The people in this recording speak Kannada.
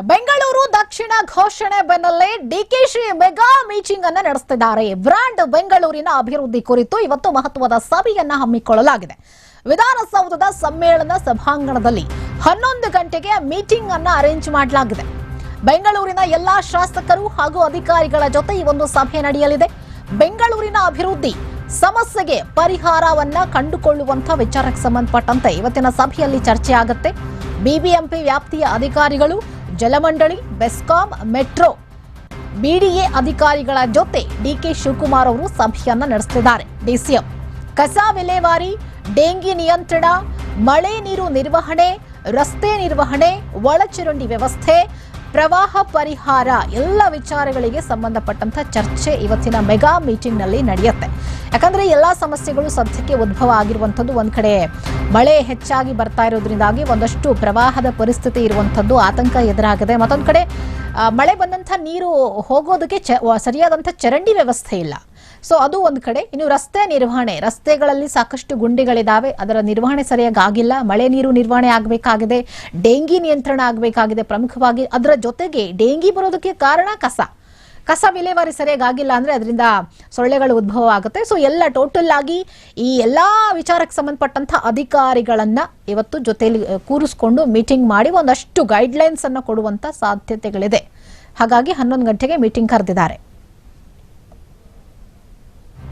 ಬೆಂಗಳೂರು ದಕ್ಷಿಣ ಘೋಷಣೆ ಬೆನ್ನಲ್ಲೇ ಡಿಕೆಶಿ ಮೆಗಾ ಮೀಟಿಂಗ್ ಅನ್ನು ನಡೆಸುತ್ತಿದ್ದಾರೆ ಬ್ರಾಂಡ್ ಬೆಂಗಳೂರಿನ ಅಭಿವೃದ್ಧಿ ಕುರಿತು ಇವತ್ತು ಮಹತ್ವದ ಸಭೆಯನ್ನ ಹಮ್ಮಿಕೊಳ್ಳಲಾಗಿದೆ. ವಿಧಾನಸೌಧದ ಸಮ್ಮೇಳನ ಸಭಾಂಗಣದಲ್ಲಿ ಹನ್ನೊಂದು ಗಂಟೆಗೆ ಮೀಟಿಂಗ್ ಅನ್ನ ಅರೇಂಜ್ ಮಾಡಲಾಗಿದೆ. ಬೆಂಗಳೂರಿನ ಎಲ್ಲಾ ಶಾಸಕರು ಹಾಗೂ ಅಧಿಕಾರಿಗಳ ಜೊತೆ ಈ ಒಂದು ಸಭೆ ನಡೆಯಲಿದೆ. ಬೆಂಗಳೂರಿನ ಅಭಿವೃದ್ಧಿ ಸಮಸ್ಯೆಗೆ ಪರಿಹಾರವನ್ನ ಕಂಡುಕೊಳ್ಳುವಂತ ವಿಚಾರಕ್ಕೆ ಸಂಬಂಧಪಟ್ಟಂತೆ ಇವತ್ತಿನ ಸಭೆಯಲ್ಲಿ ಚರ್ಚೆ ಆಗುತ್ತೆ ಬಿಬಿಎಂಪಿ ವ್ಯಾಪ್ತಿಯ ಅಧಿಕಾರಿಗಳು ಜಲಮಂಡಳಿ, ಬೆಸ್ಕಾಂ, ಮೆಟ್ರೋ. ಬಿಡಿಎ ಅಧಿಕಾರಿಗಳ ಜೊತೆ ಡಿಕೆ ಶಿವಕುಮಾರ್ ಅವರು ಸಭೆಯನ್ನ ನಡೆಸುತ್ತಿದ್ದಾರೆ ಡಿಸಿಎಂ. ಕಸ ವಿಲೇವಾರಿ, ಡೆಂಗಿ ನಿಯಂತ್ರಣ, ಮಳೆ ನೀರು ನಿರ್ವಹಣೆ, ರಸ್ತೆ ನಿರ್ವಹಣೆ, ಒಳಚರಂಡಿ ವ್ಯವಸ್ಥೆ ಪ್ರವಾಹ ಪರಿಹಾರ ಎಲ್ಲ ವಿಚಾರಗಳಿಗೆ ಸಂಬಂಧಪಟ್ಟಂತ ಚರ್ಚೆ ಇವತ್ತಿನ ಮೆಗಾ ಮೀಟಿಂಗ್ನಲ್ಲಿ ನಡೆಯುತ್ತೆ. ಯಾಕಂದ್ರೆ ಎಲ್ಲಾ ಸಮಸ್ಯೆಗಳು ಸದ್ಯಕ್ಕೆ ಉದ್ಭವ ಆಗಿರುವಂಥದ್ದು ಒಂದ್ ಕಡೆ ಮಳೆ ಹೆಚ್ಚಾಗಿ ಬರ್ತಾ ಇರೋದ್ರಿಂದಾಗಿ ಒಂದಷ್ಟು ಪ್ರವಾಹದ ಪರಿಸ್ಥಿತಿ ಇರುವಂಥದ್ದು ಆತಂಕ ಎದುರಾಗಿದೆ ಮತ್ತೊಂದು ಕಡೆ ಮಳೆ ಬಂದಂಥ ನೀರು ಹೋಗೋದಕ್ಕೆ ಸರಿಯಾದಂತ ಚರಂಡಿ ವ್ಯವಸ್ಥೆ ಇಲ್ಲ. ಸೊ ಅದು ಒಂದು ಕಡೆ. ಇನ್ನು ರಸ್ತೆ ನಿರ್ವಹಣೆ. ರಸ್ತೆಗಳಲ್ಲಿ ಸಾಕಷ್ಟು ಗುಂಡಿಗಳಿದ್ದಾವೆ ಅದರ ನಿರ್ವಹಣೆ ಸರಿಯಾಗಿ ಆಗಿಲ್ಲ. ಮಳೆ ನೀರು ನಿರ್ವಹಣೆ ಆಗಬೇಕಾಗಿದೆ. ಡೆಂಗಿ ನಿಯಂತ್ರಣ ಆಗಬೇಕಾಗಿದೆ ಪ್ರಮುಖವಾಗಿ. ಅದರ ಜೊತೆಗೆ ಡೆಂಗಿ ಬರೋದಕ್ಕೆ ಕಾರಣ ಕಸ. ಕಸ ವಿಲೇವಾರಿ ಸರಿಯಾಗಿ ಆಗಿಲ್ಲ ಅಂದ್ರೆ ಅದರಿಂದ ಸೊಳ್ಳೆಗಳು ಉದ್ಭವ ಆಗುತ್ತೆ. ಸೊ ಎಲ್ಲ ಟೋಟಲ್ ಆಗಿ ಈ ಎಲ್ಲಾ ವಿಚಾರಕ್ಕೆ ಸಂಬಂಧಪಟ್ಟಂಥ ಅಧಿಕಾರಿಗಳನ್ನು ಇವತ್ತು ಜೊತೆಯಲ್ಲಿ ಕೂರಿಸ್ಕೊಂಡು ಮೀಟಿಂಗ್ ಮಾಡಿ ಒಂದಷ್ಟು ಗೈಡ್ಲೈನ್ಸನ್ನು ಕೊಡುವಂಥ ಸಾಧ್ಯತೆಗಳಿದೆ. ಹಾಗಾಗಿ ಹನ್ನೊಂದು ಗಂಟೆಗೆ ಮೀಟಿಂಗ್ ಕರೆದಿದ್ದಾರೆ.